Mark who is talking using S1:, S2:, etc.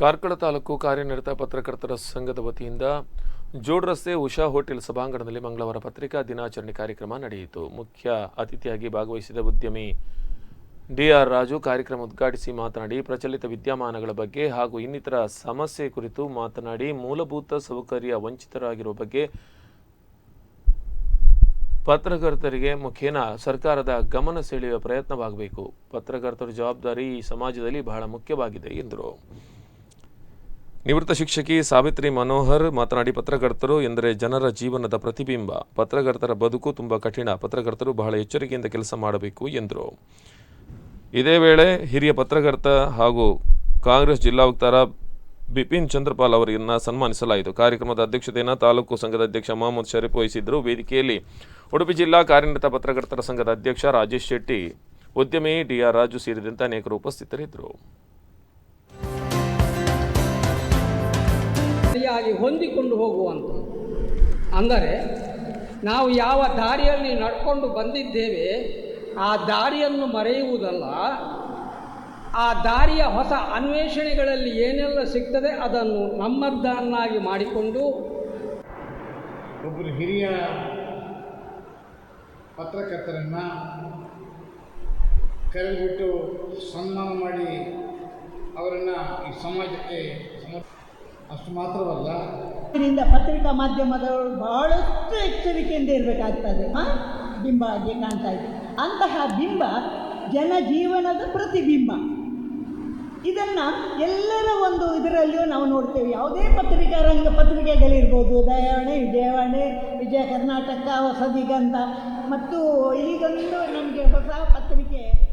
S1: ಕಾರ್ಕಳ ತಾಲೂಕು ಕಾರ್ಯನಿರತ ಪತ್ರಕರ್ತರ ಸಂಘದ ವತಿಯಿಂದ ಜೋಡ್ ರಸ್ತೆ ಉಷಾ ಹೋಟೆಲ್ ಸಭಾಂಗಣದಲ್ಲಿ ಮಂಗಳವಾರ ಪತ್ರಿಕಾ ದಿನಾಚರಣೆ ಕಾರ್ಯಕ್ರಮ ನಡೆಯಿತು. ಮುಖ್ಯ ಅತಿಥಿಯಾಗಿ ಭಾಗವಹಿಸಿದ ಉದ್ಯಮಿ ಡಿಆರ್ ರಾಜು ಕಾರ್ಯಕ್ರಮ ಉದ್ಘಾಟಿಸಿ ಮಾತನಾಡಿ, ಪ್ರಚಲಿತ ವಿದ್ಯಮಾನಗಳ ಬಗ್ಗೆ ಹಾಗೂ ಇನ್ನಿತರ ಸಮಸ್ಯೆ ಕುರಿತು ಮಾತನಾಡಿ, ಮೂಲಭೂತ ಸೌಕರ್ಯ ವಂಚಿತರಾಗಿರುವ ಬಗ್ಗೆ ಪತ್ರಕರ್ತರಿಗೆ ಮುಖೇನ ಸರ್ಕಾರದ ಗಮನ ಸೆಳೆಯುವ ಪ್ರಯತ್ನವಾಗಬೇಕು. ಪತ್ರಕರ್ತರ ಜವಾಬ್ದಾರಿ ಈ ಸಮಾಜದಲ್ಲಿ ಬಹಳ ಮುಖ್ಯವಾಗಿದೆ ಎಂದರು. ನಿವೃತ್ತ ಶಿಕ್ಷಕಿ ಸಾವಿತ್ರಿ ಮನೋಹರ್ ಮಾತನಾಡಿ ಪತ್ರಕರ್ತರು ಎಂದರೆ ಜನರ ಜೀವನದ ಪ್ರತಿಬಿಂಬ. ಪತ್ರಕರ್ತರ ಬದುಕು ತುಂಬ ಕಠಿಣ. ಪತ್ರಕರ್ತರು ಬಹಳ ಎಚ್ಚರಿಕೆಯಿಂದ ಕೆಲಸ ಮಾಡಬೇಕು ಎಂದರು. ಇದೇ ವೇಳೆ ಹಿರಿಯ ಪತ್ರಕರ್ತ ಹಾಗೂ ಕಾಂಗ್ರೆಸ್ ಜಿಲ್ಲಾ ವಕ್ತಾರ ಬಿಪಿನ್ ಚಂದ್ರಪಾಲ್ ಅವರನ್ನು ಸನ್ಮಾನಿಸಲಾಯಿತು. ಕಾರ್ಯಕ್ರಮದ ಅಧ್ಯಕ್ಷತೆಯನ್ನು ತಾಲೂಕು ಸಂಘದ ಅಧ್ಯಕ್ಷ ಮಹಮ್ಮದ್ ಶರೀಫ್ ವಹಿಸಿದ್ದರು. ವೇದಿಕೆಯಲ್ಲಿ ಉಡುಪಿ ಜಿಲ್ಲಾ ಕಾರ್ಯನಿರತ ಪತ್ರಕರ್ತರ ಸಂಘದ ಅಧ್ಯಕ್ಷ ರಾಜೇಶ್ ಶೆಟ್ಟಿ, ಉದ್ಯಮಿ ಡಿಆರ್ ರಾಜು ಸೇರಿದಂತೆ ಅನೇಕರು ಉಪಸ್ಥಿತರಿದ್ದರು.
S2: ಸರಿಯಾಗಿ ಹೊಂದಿಕೊಂಡು ಹೋಗುವಂಥ ಅಂದರೆ ನಾವು ಯಾವ ದಾರಿಯಲ್ಲಿ ನಡ್ಕೊಂಡು ಬಂದಿದ್ದೇವೆ, ಆ ದಾರಿಯನ್ನು ಮರೆಯುವುದಲ್ಲ. ಆ ದಾರಿಯ ಹೊಸ ಅನ್ವೇಷಣೆಗಳಲ್ಲಿ ಏನೆಲ್ಲ ಸಿಗ್ತದೆ ಅದನ್ನು ನಮ್ಮದ್ದನ್ನಾಗಿ ಮಾಡಿಕೊಂಡು
S3: ಒಬ್ಬರು ಹಿರಿಯ ಪತ್ರಕರ್ತರನ್ನು ಕರೆದುಬಿಟ್ಟು ಸನ್ಮಾನ ಮಾಡಿ ಅವರನ್ನು ಈ ಸಮಾಜಕ್ಕೆ ಅಷ್ಟು ಮಾತ್ರವಲ್ಲ.
S4: ಇದರಿಂದ ಪತ್ರಿಕಾ ಮಾಧ್ಯಮದವರು ಬಹಳಷ್ಟು ಎಚ್ಚರಿಕೆಯಿಂದ ಇರಬೇಕಾಗ್ತದೆ. ಬಿಂಬ ಆಗಿ ಕಾಣ್ತಾ ಇದೆ. ಅಂತಹ ಬಿಂಬ ಜನಜೀವನದ ಪ್ರತಿಬಿಂಬ. ಇದನ್ನು ಎಲ್ಲರ ಒಂದು ಇದರಲ್ಲಿಯೂ ನಾವು ನೋಡ್ತೇವೆ. ಯಾವುದೇ ಪತ್ರಿಕಾ ರಂಗ ಪತ್ರಿಕೆಗಳಿರ್ಬೋದು. ದಯಾವಣೆ ವಿಜಯವಾಣಿ, ವಿಜಯ ಕರ್ನಾಟಕ, ಹೊಸದಿಗಂತ. ಮತ್ತು ಈಗೊಂದು ನಮಗೆ ಹೊಸ ಪತ್ರಿಕೆ